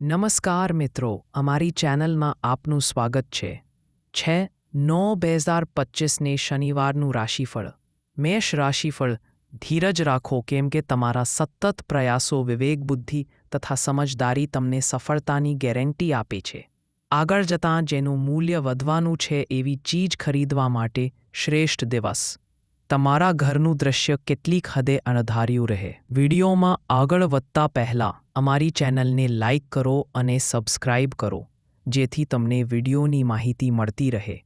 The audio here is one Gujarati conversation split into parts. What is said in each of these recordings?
નમસ્કાર મિત્રો, અમારી ચેનલમાં આપનું સ્વાગત છે. છે નવ બે હજાર પચીસને શનિવારનું રાશિફળ. મેષ રાશિફળ, ધીરજ રાખો કેમ કે તમારા સતત પ્રયાસો વિવેક બુદ્ધિ તથા સમજદારી તમને સફળતાની ગેરંટી આપે છે. આગળ જતાં જેનું મૂલ્ય વધવાનું છે એવી ચીજ ખરીદવા માટે શ્રેષ્ઠ દિવસ. તમારા ઘરનું દૃશ્ય કેટલીક હદે અણધાર્યું રહે. વિડીયોમાં આગળ વધતા પહેલાં અમારી ચેનલને લાઇક કરો અને સબસ્ક્રાઇબ કરો, જેથી તમને વિડીયોની માહિતી મળતી રહે.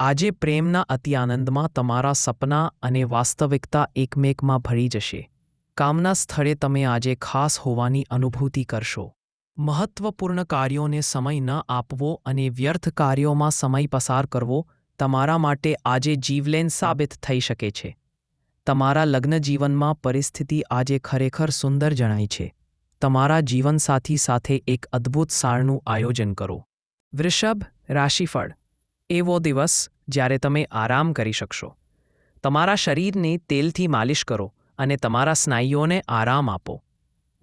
આજે પ્રેમના અતિ આનંદમાં તમારા સપના અને વાસ્તવિકતા એકમેકમાં ભળી જશે. કામના સ્થળે તમે આજે ખાસ હોવાની અનુભૂતિ કરશો. મહત્વપૂર્ણ કાર્યોને સમય ન આપવો અને વ્યર્થ કાર્યોમાં સમય પસાર કરવો તમારા માટે આજે જીવલેન સાબિત થઈ શકે છે. તમારા લગ્ન જીવનમાં પરિસ્થિતિ આજે ખરેખર સુંદર જણાય છે. તમારા જીવનસાથી સાથે એક અદ્ભુત સારનું આયોજન કરો. વૃષભ, રાશિફળ, એવો દિવસ જ્યારે તમે આરામ કરી શકશો. તમારા શરીરને તેલથી માલિશ કરો અને તમારા સ્નાયુઓને આરામ આપો.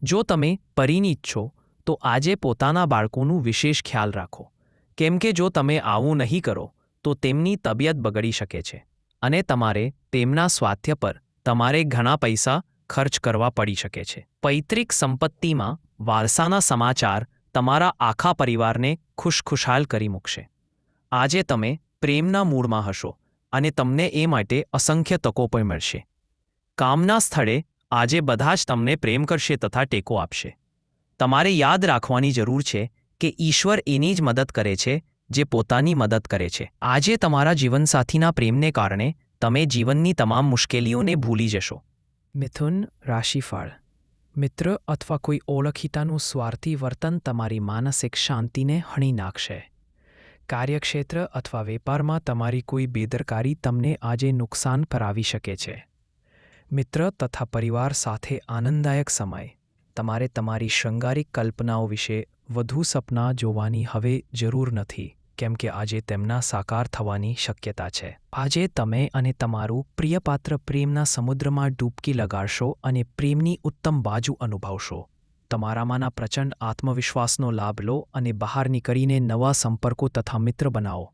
જો તમે પરિણીત છો, તો આજે પોતાના બાળકોનું વિશેષ ખ્યાલ રાખો. કેમ કે જો તમે આવું નહીં કરો, તો તેમની તબિયત બગડી શકે છે. અને તમારે તેમના સ્વાસ્થ્ય પર તમારે ઘણા પૈસા ખર્ચ કરવા પડી શકે છે. પૈતૃક સંપત્તિમાં વારસાના સમાચાર તમારા આખા પરિવારને ખુશખુશાલ કરી મૂકશે. આજે તમે પ્રેમના મૂળમાં હશો અને તમને એ માટે અસંખ્ય તકો પણ મળશે. કામના સ્થળે આજે બધા જ તમને પ્રેમ કરશે તથા ટેકો આપશે. તમારે યાદ રાખવાની જરૂર છે કે ઈશ્વર એની જ મદદ કરે છે, જે પોતાની મદદ કરે છે. આજે તમારા જીવનસાથીના પ્રેમને કારણે તમે જીવનની તમામ મુશ્કેલીઓને ભૂલી જશો. મિથુન રાશિફળ. મિત્ર અથવા કોઈ ઓળખીતાનું સ્વાર્થી વર્તન તમારી માનસિક શાંતિને હણી નાખશે. કાર્યક્ષેત્ર અથવા વેપારમાં તમારી કોઈ બેદરકારી તમને આજે નુકસાન કરાવી શકે છે. મિત્ર તથા પરિવાર સાથે આનંદદાયક સમય. તમારે તમારી શૃંગારિક કલ્પનાઓ વિશે વધુ સપના જોવાની હવે જરૂર નથી. કેમ કે આજે તેમના સાકાર થવાની શક્યતા છે. આજે તમે અને તમારું પ્રિયપાત્ર પ્રેમના સમુદ્રમાં ડૂબકી લગાડશો અને પ્રેમની ઉત્તમ બાજુ અનુભવશો. તમારામાંના પ્રચંડ આત્મવિશ્વાસનો લાભ લો અને બહાર નીકળીને નવા સંપર્કો તથા મિત્ર બનાવો.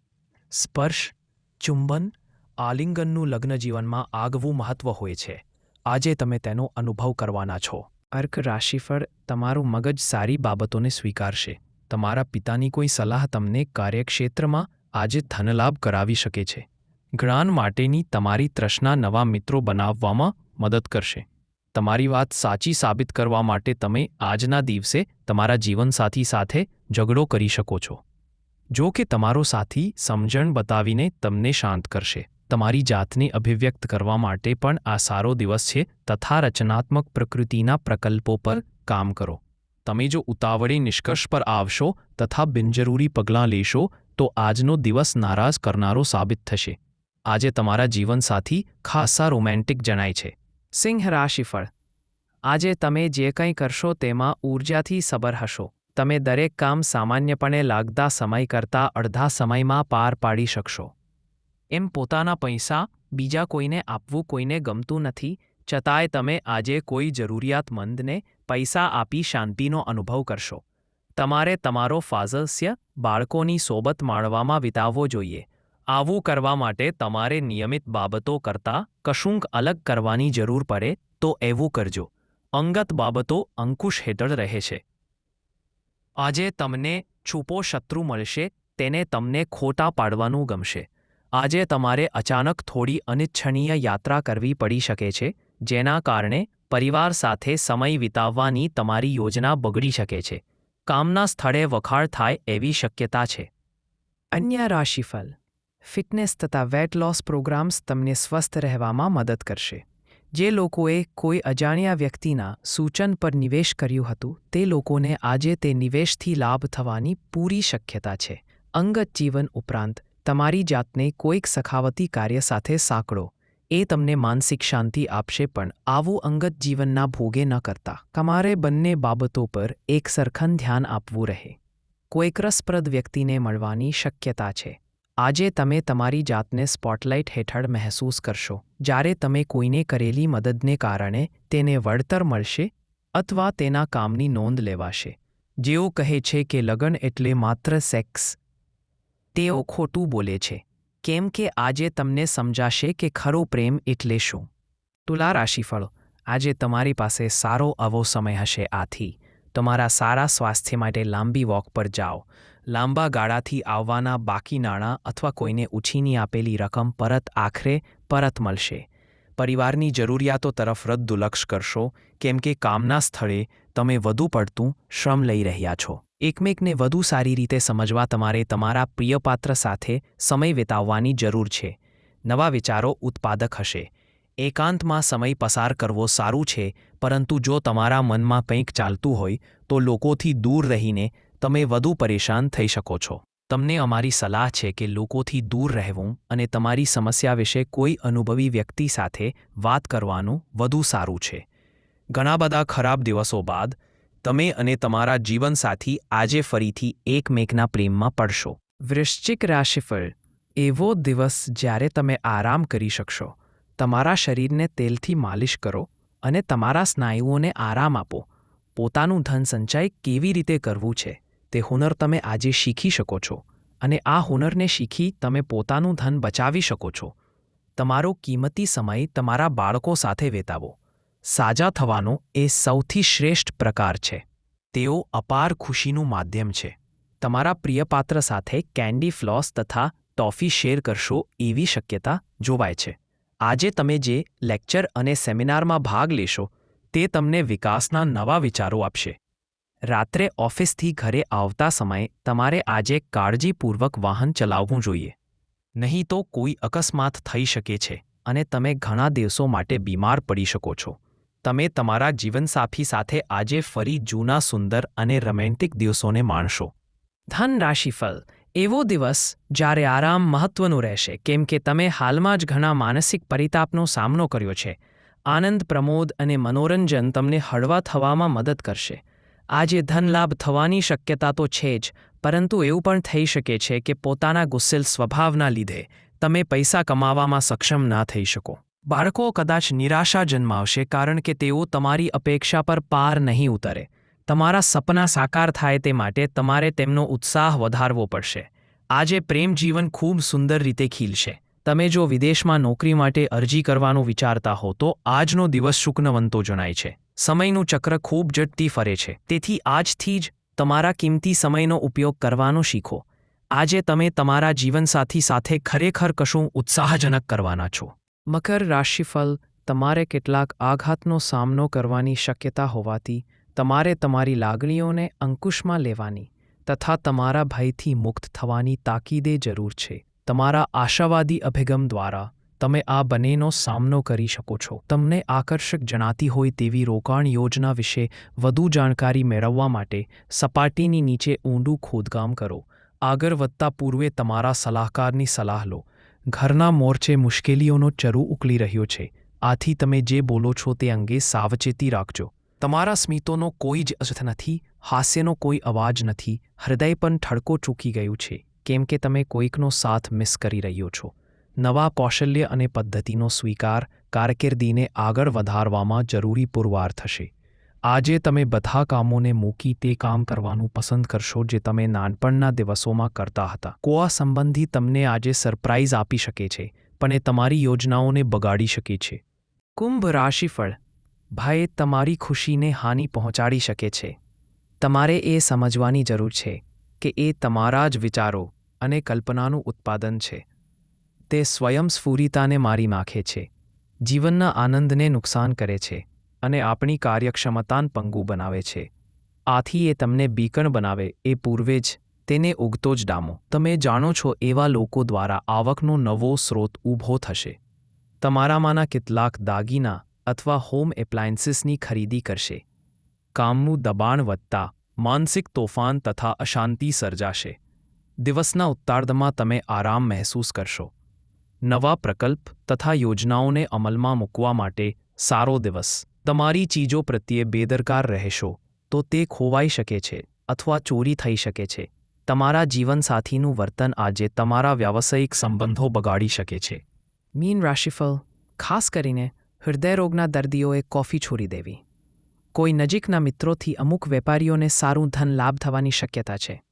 સ્પર્શ, ચુંબન, આલિંગનનું લગ્ન જીવનમાં આગવું મહત્વ હોય છે. આજે તમે તેનો અનુભવ કરવાના છો. અર્ક રાશિફળ તમારું મગજ સારી બાબતોને સ્વીકારશે. તમારા પિતાની કોઈ સલાહ તમને કાર્યક્ષેત્રમાં આજે ધનલાભ કરાવી શકે છે. જ્ઞાન માટેની તમારી તૃષ્ણા નવા મિત્રો બનાવવામાં મદદ કરશે. તમારી વાત સાચી સાબિત કરવા માટે તમે આજના દિવસે તમારા જીવનસાથી સાથે ઝઘડો કરી શકો છો. જો કે તમારો સાથી સમજણ બતાવીને તમને શાંત કરશે. તમારી જાતને અભિવ્યક્ત કરવા માટે પણ આ સારો દિવસ છે. તથા રચનાત્મક પ્રકૃતિના પ્રકલ્પો પર કામ કરો. તમે જો ઉતાવળે નિષ્કર્ષ પર આવશો તથા બિનજરૂરી પગલાં લેશો, તો આજનો દિવસ નારાજ કરનારો સાબિત થશે. આજે તમારા જીવનસાથી ખાસા રોમેન્ટિક જણાય છે. સિંહ રાશિફળ. આજે તમે જે કંઈ કરશો તેમાં ઊર્જાથી સબર હશો. તમે દરેક કામ સામાન્યપણે લાગતા સમય કરતાં અડધા સમયમાં પાર પાડી શકશો. એમ પોતાના પૈસા બીજા કોઈને આપવું કોઈને ગમતું નથી છતાંય તમે આજે કોઈ જરૂરિયાતમંદને પૈસા આપી શાંતિનો અનુભવ કરશો. તમારે તમારો ફાઝલસ્ય બાળકોની સોબત માણવામાં વિતાવવો જોઈએ. આવું કરવા માટે તમારે નિયમિત બાબતો કરતાં કશુંક અલગ કરવાની જરૂર પડે તો એવું કરજો. અંગત બાબતો અંકુશ હેઠળ રહે છે. આજે તમને છૂપો શત્રુ મળશે, તેને તમને ખોટા પાડવાનું ગમશે. આજે તમારે અચાનક થોડી અનિચ્છનીય યાત્રા કરવી પડી શકે છે જેના કારણે પરિવાર સાથે સમય વિતાવવાની તમારી યોજના બગડી શકે છે. કામના સ્થળે વખાણ થાય એવી શક્યતા છે. અન્ય રાશિફળ. ફિટનેસ તથા વેટ લોસ પ્રોગ્રામ્સ તમને સ્વસ્થ રહેવામાં મદદ કરશે. જે લોકોએ કોઈ અજાણ્યા વ્યક્તિના સૂચન પર નિવેશ કર્યું હતું, તે લોકોને આજે તે નિવેશથી લાભ થવાની પૂરી શક્યતા છે. અંગત જીવન ઉપરાંત તમારી જાતને કોઈક સખાવતી કાર્ય સાથે સાંકળો. એ તમને માનસિક શાંતિ આપશે પણ આવું અંગત જીવનના ભોગે ન કરતા. તમારે બંને બાબતો પર એક સરખન ધ્યાન આપવું રહે. કોઈક રસપ્રદ વ્યક્તિને મળવાની શક્યતા છે. આજે તમે તમારી જાતને સ્પોટલાઇટ હેઠળ મહેસૂસ કરશો. જ્યારે તમે કોઈને કરેલી મદદને કારણે તેને વળતર મળશે અથવા તેના કામની નોંધ લેવાશે. જેઓ કહે છે કે લગ્ન એટલે માત્ર સેક્સ. તેઓ ખોટું બોલે છે. કેમ કે આજે તમને સમજાશે કે ખરો પ્રેમ એટલે શું? તુલા રાશિફળ, આજે તમારી પાસે સારો આવો સમય હશે આથી. તમારા સારા સ્વાસ્થ્ય માટે લાંબી વોક પર જાઓ. લાંબા ગાળાથી આવવાના બાકી નાણાં અથવા કોઈને ઉછીની આપેલી રકમ પરત આખરે પરત મળશે. પરિવારની જરૂરિયાતો તરફ રદ્દુલક્ષ કરશો, કેમ કે કામના સ્થળે તમે વધુ પડતું શ્રમ લઈ રહ્યા છો. એકમેકને વધુ સારી રીતે સમજવા તમારે તમારા પ્રિયપાત્ર સાથે સમય વિતાવવાની જરૂર છે. નવા વિચારો ઉત્પાદક હશે. એકાંતમાં સમય પસાર કરવો સારું છે, પરંતુ જો તમારા મનમાં કંઈક ચાલતું હોય, તો લોકોથી દૂર રહીને તમે વધુ પરેશાન થઈ શકો છો. તમને અમારી સલાહ છે કે લોકોથી દૂર રહેવું અને તમારી સમસ્યા વિશે કોઈ અનુભવી વ્યક્તિ સાથે વાત કરવાનું વધુ સારું છે. ઘણા બધા ખરાબ દિવસો બાદ, તમે અને તમારા જીવનસાથી આજે ફરીથી એકમેકના પ્રેમમાં પડશો. વૃશ્ચિક રાશિફળ, એવો દિવસ જ્યારે તમે આરામ કરી શકશો, તમારા શરીરને તેલથી માલિશ કરો અને તમારા સ્નાયુઓને આરામ આપો. પોતાનું ધન સંચય કેવી રીતે કરવું છે, તે હુનર તમે આજે શીખી શકો છો અને આ હુનરને શીખી તમે પોતાનું ધન બચાવી શકો છો. તમારો કિંમતી સમય તમારા બાળકો સાથે વેતાવો. સાજા થવાનો એ સૌથી શ્રેષ્ઠ પ્રકાર છે. તેઓ અપાર ખુશીનું માધ્યમ છે. તમારા પ્રિયપાત્ર સાથે કેન્ડી ફ્લોસ તથા ટોફી શેર કરશો એવી શક્યતા જોવાય છે. આજે તમે જે લેક્ચર અને સેમિનારમાં ભાગ લેશો, તે તમને વિકાસના નવા વિચારો આપશે. રાત્રે ઓફિસથી ઘરે આવતા સમયે તમારે આજે કાળજીપૂર્વક વાહન ચલાવવું જોઈએ. નહીં તો કોઈ અકસ્માત થઈ શકે છે અને તમે ઘણા દિવસો માટે બીમાર પડી શકો છો. તમે તમારા જીવનસાથી સાથે આજે ફરી જૂના, સુંદર અને રોમેન્ટિક દિવસોને માણશો. ધન રાશિફળ એવો દિવસ જ્યારે આરામ મહત્વનું રહેશે, કેમ કે તમે હાલમાં જ ઘણા માનસિક પરિતાપનો સામનો કર્યો છે. આનંદ, પ્રમોદ અને મનોરંજન તમને હળવા થવામાં મદદ કરશે. આજે ધનલાભ થવાની શક્યતા તો છે જ, પરંતુ એવું પણ થઈ શકે છે કે પોતાના ગુસ્સેલ સ્વભાવના લીધે તમે પૈસા કમાવામાં સક્ષમ ના થઈ શકો. બાળકો કદાચ નિરાશા જન્માવશે કારણ કે તેઓ તમારી અપેક્ષા પર પાર નહીં ઉતરે. તમારા સપના સાકાર થાય તે માટે તમારે તેમનો ઉત્સાહ વધારવો પડશે. આજે પ્રેમ જીવન ખૂબ સુંદર રીતે ખીલશે. તમે જો વિદેશમાં નોકરી માટે અરજી કરવાનું વિચારતા હો તો આજનો દિવસ શુકનવંતો જણાય છે. સમયનું ચક્ર ખૂબ ઝડપથી ફરે છે. તેથી આજથી જ તમારા કિંમતી સમયનો ઉપયોગ કરવાનો શીખો. આજે તમે તમારા જીવનસાથી સાથે ખરેખર કશું ઉત્સાહજનક કરવાના છો. મકર રાશિફળ તમારે કેટલાક આઘાતનો સામનો કરવાની શક્યતા હોવાથી તમારે તમારી લાગણીઓને અંકુશમાં લેવાની તથા તમારા ભયથી મુક્ત થવાની તાકીદે જરૂર છે. તમારા આશાવાદી અભિગમ દ્વારા તમે આ બંનેનો સામનો કરી શકો છો. તમને આકર્ષક જણાતી હોય તેવી રોકાણ યોજના વિશે વધુ જાણકારી મેળવવા માટે સપાટીની નીચે ઊંડું ખોદકામ કરો. આગળ વધતા પૂર્વે તમારા સલાહકારની સલાહ લો. ઘરના મોરચે મુશ્કેલીઓનો ચરુ ઉકલી રહ્યો છે. આથી તમે જે બોલો છો તે અંગે સાવચેતી રાખજો. તમારા સ્મિતોનો કોઈ જ અર્થ નથી, હાસ્યનો કોઈ અવાજ નથી, હૃદય પણ ઠડકો ચૂકી ગયું છે. કેમ કે તમે કોઈકનો સાથ મિસ કરી રહ્યો છો. નવા કૌશલ્ય અને પદ્ધતિનો સ્વીકાર કારકિર્દીને આગળ વધારવામાં જરૂરી પુરવાર થશે. આજે તમે બધા કામોને મૂકી તે કામ કરવાનું પસંદ કરશો જે તમે નાનપણના દિવસોમાં કરતા હતા. કોઆ સંબંધી તમને આજે સરપ્રાઇઝ આપી શકે છે, પણ એ તમારી યોજનાઓને બગાડી શકે છે. કુંભ રાશિફળ. ભય તમારી ખુશીને હાનિ પહોંચાડી શકે છે. તમારે એ સમજવાની જરૂર છે કે એ તમારા જ વિચારો અને કલ્પનાનું ઉત્પાદન છે. તે સ્વયંસ્ફૂરિતાને મારી નાખે છે. જીવનના આનંદને નુકસાન કરે છે. અને આપણી કાર્યક્ષમતાન પંગુ બનાવે છે. આથી એ તમને બીકણ બનાવે, એ પૂર્વે જ તેને ઉગતો જ ડામો. તમે જાણો છો એવા લોકો દ્વારા આવકનો નવો સ્રોત ઊભો થશે. તમારામાંના કેટલાક દાગીના અથવા હોમ એપ્લાયન્સીસની ખરીદી કરશે. કામનું દબાણ વધતા માનસિક તોફાન તથા અશાંતિ સર્જાશે. દિવસના ઉત્તાર્ધમાં તમે આરામ મહેસૂસ કરશો. નવા પ્રકલ્પ તથા યોજનાઓને અમલમાં મૂકવા માટે સારો દિવસ. તમારી ચીજો પ્રત્યે બેદરકાર રહેશો, તો તે ખોવાઈ શકે છે અથવા ચોરી થઈ શકે છે. તમારા જીવનસાથીનું વર્તન આજે તમારા વ્યાવસાયિક સંબંધો બગાડી શકે છે. મીન રાશિફળ, ખાસ કરીને હૃદયરોગના દર્દીઓએ કોફી છોડી દેવી. કોઈ નજીકના મિત્રોથી અમુક વેપારીઓને સારું ધન લાભ થવાની શક્યતા છે.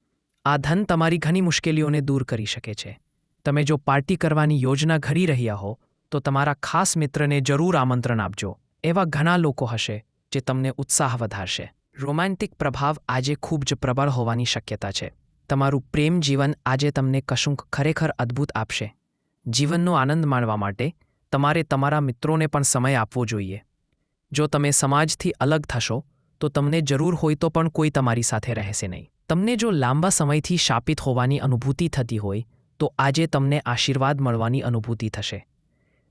આ ધન તમારી ઘણી મુશ્કેલીઓને દૂર કરી શકે છે. તમે જો પાર્ટી કરવાની યોજના ઘડી રહ્યા હો, તો તમારા ખાસ મિત્રને જરૂર આમંત્રણ આપજો. એવા ઘણા લોકો હશે જે તમને ઉત્સાહ વધારશે. રોમાન્ટિક પ્રભાવ આજે ખૂબ જ પ્રબળ હોવાની શક્યતા છે. તમારું પ્રેમ જીવન આજે તમને કશુંક ખરેખર અદ્ભુત આપશે. જીવનનો આનંદ માણવા માટે તમારે તમારા મિત્રોને પણ સમય આપવો જોઈએ. જો તમે સમાજથી અલગ થશો, તો તમને જરૂર હોય તો પણ કોઈ તમારી સાથે રહેશે નહીં. તમને જો લાંબા સમયથી શાપિત હોવાની અનુભૂતિ થતી હોય, તો આજે તમને આશીર્વાદ મળવાની અનુભૂતિ થશે.